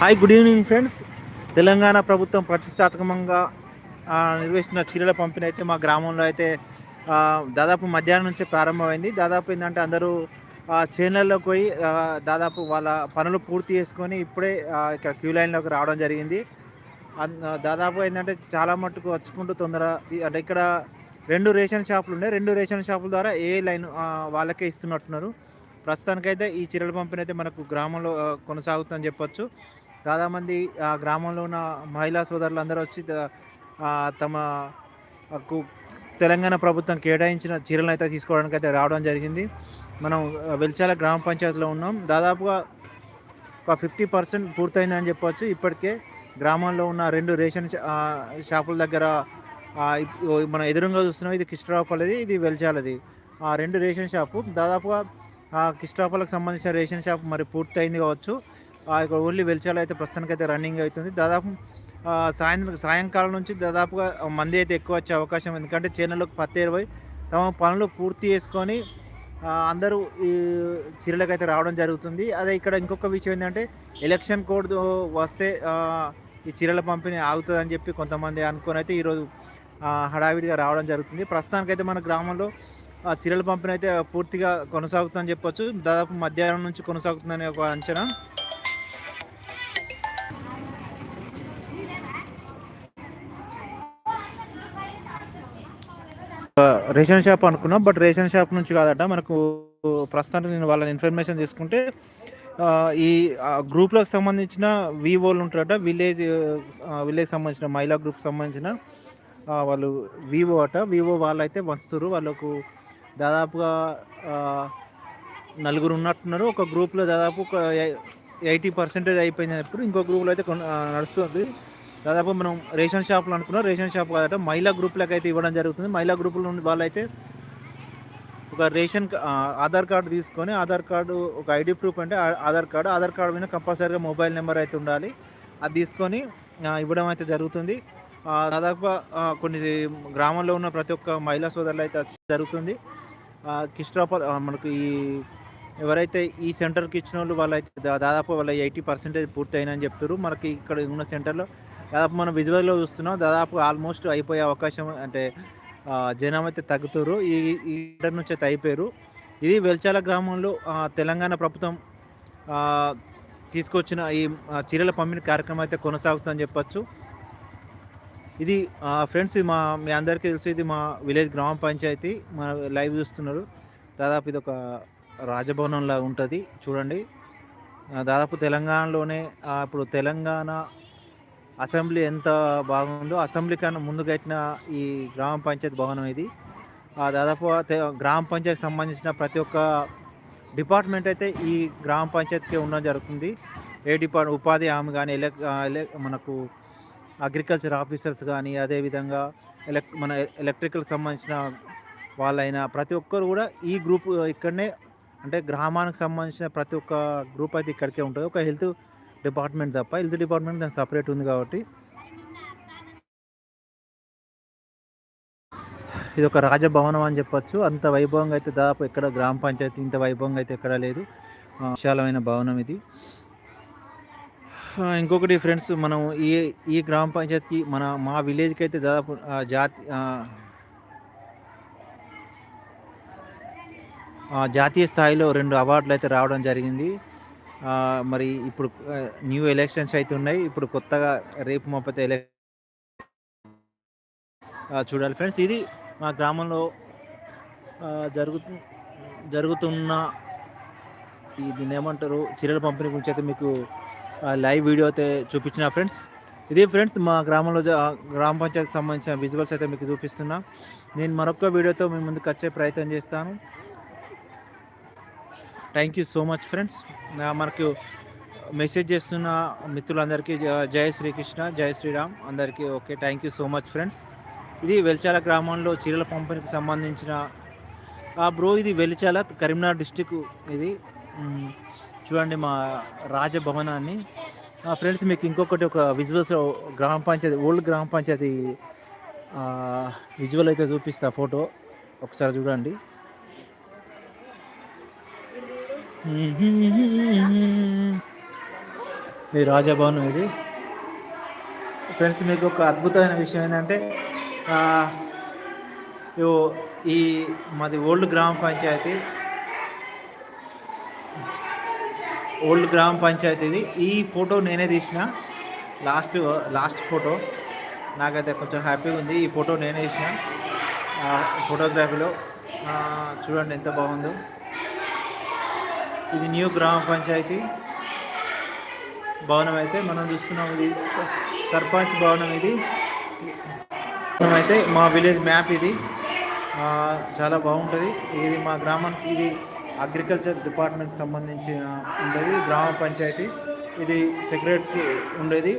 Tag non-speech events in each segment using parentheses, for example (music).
Hi good evening friends Telangana ప్రభుత్వం ప్రతిష్టాత్మకంగా నిర్వహిస్తున్న చీరల పంపిణీ అయితే మా గ్రామంలో అయితే దాదాపు మధ్యాహ్నం నుంచే ప్రారంభమైంది. దాదాపు ఏంటంటే అందరూ చేనులలో పోయి దాదాపు వాళ్ళ పనులు పూర్తి చేసుకొని ఇప్పుడే ఇక్కడ క్యూ లైన్లోకి రావడం జరిగింది. దాదాపు ఏంటంటే చాలా మట్టుకు వచ్చుకుంటూ తొందర అంటే ఇక్కడ రెండు రేషన్ షాపులు ఉన్నాయి. రెండు రేషన్ షాపుల ద్వారా ఏ లైన్ వాళ్ళకే ఇస్తున్నట్టున్నారు. ప్రస్తుతానికైతే ఈ చీరల పంపిణీ అయితే మనకు గ్రామంలో కొనసాగుతుందని చెప్పొచ్చు. చాలామంది ఆ గ్రామంలో ఉన్న మహిళా సోదరులు అందరూ వచ్చి తమ తెలంగాణ ప్రభుత్వం కేటాయించిన చీరలను అయితే తీసుకోవడానికి అయితే రావడం జరిగింది. మనం వెల్చాల గ్రామ పంచాయతీలో ఉన్నాం. దాదాపుగా ఒక ఫిఫ్టీ పర్సెంట్ పూర్తయిందని చెప్పవచ్చు ఇప్పటికే గ్రామంలో ఉన్న రెండు రేషన్ షాపుల దగ్గర మనం ఎదురుగా చూస్తున్నాం. ఇది కిష్టరావుపల్లిది ఇది వెల్చాలది. ఆ రెండు రేషన్ షాపు. దాదాపుగా కిష్టరావుపల్లికి సంబంధించిన రేషన్ షాప్ మరి పూర్తయింది కావచ్చు. ఇక్కడ ఓన్లీ వెల్చాలో అయితే ప్రస్తుతానికి అయితే రన్నింగ్ అవుతుంది. దాదాపు సాయంత్రం సాయంకాలం నుంచి దాదాపుగా మంది అయితే ఎక్కువ వచ్చే అవకాశం ఎందుకంటే చేనులకు పత్తి ఇరవై తమ పనులు పూర్తి చేసుకొని అందరూ ఈ చీరలకు అయితే రావడం జరుగుతుంది. అదే ఇక్కడ ఇంకొక విషయం ఏంటంటే ఎలక్షన్ కోడ్ వస్తే ఈ చీరల పంపిణీ ఆగుతుందని చెప్పి కొంతమంది అనుకొని అయితే ఈరోజు హడావిడిగా రావడం జరుగుతుంది. ప్రస్తుతానికైతే మన గ్రామంలో చీరల పంపిణీ అయితే పూర్తిగా కొనసాగుతుందని చెప్పొచ్చు. దాదాపు మధ్యాహ్నం నుంచి కొనసాగుతుందని ఒక అంచనా. రేషన్ షాప్ అనుకున్నాం బట్ రేషన్ షాప్ నుంచి కాదట. మనకు ప్రస్తుతానికి నేను వాళ్ళని ఇన్ఫర్మేషన్ తీసుకుంటే ఈ గ్రూప్లకు సంబంధించిన వివోలు ఉంటారట. విలేజ్ విలేజ్ సంబంధించిన మహిళా గ్రూప్ సంబంధించిన వాళ్ళు వివో అట. వివో వాళ్ళు అయితే వస్తారు. వాళ్ళకు దాదాపుగా నలుగురు ఉన్నట్టున్నారు. ఒక గ్రూప్లో దాదాపు ఒక ఎయిటీ పర్సెంటేజ్ అయిపోయినప్పుడు ఇంకో గ్రూప్లో అయితే నడుస్తుంది. దాదాపు మనం రేషన్ షాప్లు అనుకున్నాం. రేషన్ షాప్ కాదట మహిళా గ్రూప్లకు అయితే ఇవ్వడం జరుగుతుంది. మహిళా గ్రూపుల నుండి వాళ్ళైతే ఒక రేషన్ ఆధార్ కార్డు తీసుకొని ఆధార్ కార్డు ఒక ఐడి ప్రూఫ్ అంటే ఆధార్ కార్డు ఆధార్ కార్డు మీద కంపల్సరీగా మొబైల్ నెంబర్ అయితే ఉండాలి. అది తీసుకొని ఇవ్వడం అయితే జరుగుతుంది. దాదాపు కొన్ని గ్రామంలో ఉన్న ప్రతి ఒక్క మహిళా సోదరులు అయితే జరుగుతుంది. కిస్ట్రాపల్ మనకు ఈ ఎవరైతే ఈ సెంటర్కి ఇచ్చిన వాళ్ళు వాళ్ళైతే దాదాపు వాళ్ళ ఎయిటీ పర్సెంటేజ్ పూర్తయినని చెప్తారు మనకి ఇక్కడ ఉన్న సెంటర్లో దాదాపు మనం విజువల్లో చూస్తున్నాం దాదాపు ఆల్మోస్ట్ అయిపోయే అవకాశం అంటే జనం అయితే తగ్గుతారు ఈ ఈ నుంచి అయితే అయిపోయారు. ఇది వెల్చాల గ్రామంలో తెలంగాణ ప్రభుత్వం తీసుకొచ్చిన ఈ చీరల పంపిణీ కార్యక్రమం అయితే కొనసాగుతుందని చెప్పచ్చు. ఇది ఫ్రెండ్స్ మా మీ అందరికీ తెలుసు ఇది మా విలేజ్ గ్రామ పంచాయతీ మన లైవ్ చూస్తున్నారు. దాదాపు ఇది ఒక రాజభవనంలా ఉంటుంది చూడండి. దాదాపు తెలంగాణలోనే ఇప్పుడు తెలంగాణ అసెంబ్లీ ఎంత బాగుందో అసెంబ్లీ కన్నా ముందు కట్టిన ఈ గ్రామ పంచాయతీ భవనం ఇది. దాదాపు గ్రామ పంచాయతీకి సంబంధించిన ప్రతి ఒక్క డిపార్ట్మెంట్ అయితే ఈ గ్రామ పంచాయతీకి ఉండడం జరుగుతుంది. ఏ డిపార్ట్ ఉపాధి హామీ కానీ ఎలక్ మనకు అగ్రికల్చర్ ఆఫీసర్స్ కానీ అదేవిధంగా ఎలక్ మన ఎలక్ట్రికల్ సంబంధించిన వాళ్ళైనా ప్రతి ఒక్కరు కూడా ఈ గ్రూప్ ఇక్కడనే అంటే గ్రామానికి సంబంధించిన ప్రతి ఒక్క గ్రూప్ అయితే ఇక్కడికే ఉంటుంది. ఒక హెల్త్ డిపార్ట్మెంట్ తప్ప హెల్త్ డిపార్ట్మెంట్ దాని సపరేట్ ఉంది కాబట్టి. ఇది ఒక రాజభవనం అని చెప్పొచ్చు. అంత వైభవంగా అయితే దాదాపు ఎక్కడ గ్రామ పంచాయతీ ఇంత వైభవంగా అయితే ఎక్కడ లేదు. విశాలమైన భవనం ఇది. ఇంకొకటి ఫ్రెండ్స్ మనం ఈ ఈ గ్రామ పంచాయతీకి మన మా విలేజ్కి అయితే దాదాపు జాతి జాతీయ స్థాయిలో రెండు అవార్డులు అయితే రావడం జరిగింది. మరి ఇప్పుడు న్యూ ఎలక్షన్స్ అయితే ఉన్నాయి. ఇప్పుడు కొత్తగా రేపు మొప్పతే ఎలక్ చూడాలి ఫ్రెండ్స్. ఇది మా గ్రామంలో జరుగు జరుగుతున్న ఈ దీన్ని ఏమంటారు చీరల పంపిణీ గురించి అయితే మీకు లైవ్ వీడియో అయితే చూపించిన ఫ్రెండ్స్. ఇది ఫ్రెండ్స్ మా గ్రామంలో గ్రామ పంచాయతీకి సంబంధించిన విజువల్స్ అయితే మీకు చూపిస్తున్నా. నేను మరొక వీడియోతో మీ ముందుకు వచ్చే ప్రయత్నం చేస్తాను. Thank you so much friends మనకు మెసేజ్ చేస్తున్న మిత్రులందరికీ జయ శ్రీకృష్ణ జయ శ్రీరామ్. అందరికీ okay thank you so much friends. ఇది వెలిచాల గ్రామంలో చీరల పంపిణీకి సంబంధించిన బ్రో ఇది వెలిచాల కరీంనగర్ డిస్టిక్ ఇది. చూడండి మా రాజభవనాన్ని. ఫ్రెండ్స్ మీకు ఇంకొకటి ఒక విజువల్స్ గ్రామ పంచాయతీ ఓల్డ్ గ్రామ పంచాయతీ విజువల్ అయితే చూపిస్తా ఫోటో. ఒకసారి చూడండి. (laughs) ఇది రాజభవనం ఇది. ఫ్రెండ్స్ మీకు ఒక అద్భుతమైన విషయం ఏంటంటే ఈ మాది ఓల్డ్ గ్రామ పంచాయతీ. ఓల్డ్ గ్రామ పంచాయతీ ఇది. ఈ ఫోటో నేనే తీసిన. Last last photo. నాకైతే కొంచెం హ్యాపీగా ఉంది. ఈ ఫోటో నేనే తీసిన. ఫోటోగ్రఫీలో చూడండి ఎంత బాగుందో. ఇది న్యూ గ్రామ పంచాయతీ. భవనం అయితే మనం చూస్తున్నాం ఇది. సర్పంచ్ భవనం ఇది. అయితే మా విలేజ్ మ్యాప్ ఇది. చాలా బాగుంటుంది. ఇది మా గ్రామానికి ఇది అగ్రికల్చర్ డిపార్ట్మెంట్ సంబంధించిన ఉండేది. గ్రామ పంచాయతీ. ఇది సెక్రటరీ ఉండేది.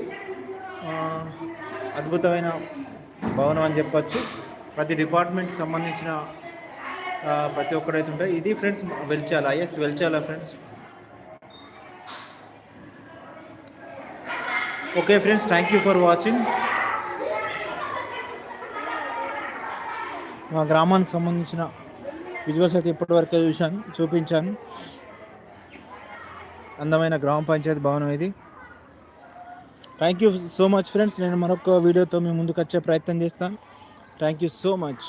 అద్భుతమైన భవనం అని చెప్పొచ్చు. ప్రతి డిపార్ట్మెంట్కి సంబంధించిన ప్రతి ఒక్కరైతే ఉంటాయి ఇది friends Velchala yes Velchala friends. Okay friends thank you for watching మా గ్రామానికి సంబంధించిన విజువల్స్ అయితే ఇప్పటివరకే చూశాను చూపించాను. అందమైన గ్రామ పంచాయతీ భవనం ఇది. Thank you so much friends నేను మరొక వీడియోతో మీ ముందుకు వచ్చే ప్రయత్నం చేస్తాను. Thank you so much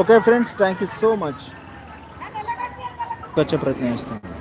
okay friends thank you so much వచ్చే ప్రయత్నం చేస్తాను